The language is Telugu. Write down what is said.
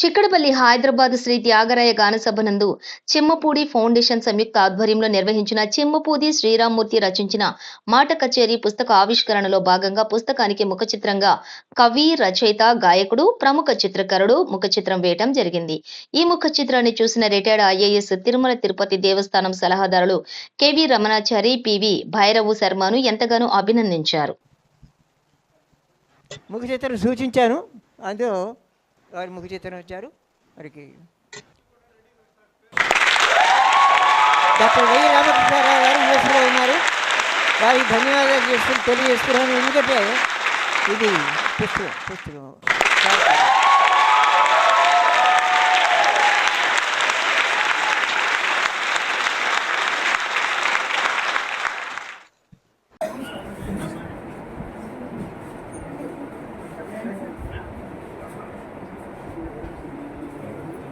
చిక్కడపల్లి హైదరాబాద్ శ్రీ త్యాగరాయ గానసభ నందు చిమ్మపూడి ఫౌండేషన్ సంయుక్త ఆధ్వర్యంలో నిర్వహించిన చిమ్మపూది శ్రీరామ్మూర్తి రచించిన మాట కచేరీ పుస్తక ఆవిష్కరణలో భాగంగా పుస్తకానికి ముఖ చిత్రంగా కవి రచయిత గాయకుడు ప్రముఖ చిత్రకారుడు ముఖ చిత్రం వేయటం జరిగింది. ఈ ముఖ చిత్రాన్ని చూసిన రిటైర్డ్ ఐఏఎస్ తిరుమల తిరుపతి దేవస్థానం సలహాదారులు కెవి రమణాచారి పివి భైరవు శర్మను ఎంతగానో అభినందించారు. ముఖ చిత్రం సూచించాను. అందులో వారి ముఖ చిత్రం వచ్చారు. వారికి డాక్టర్ వై రామకృష్ణారావు గారు యూఎస్లో ఉన్నారు. వారికి ధన్యవాదాలు చేస్తూ తెలియజేస్తున్నాను. ఎందుకంటే ఇది పుస్తకం పుస్తకం.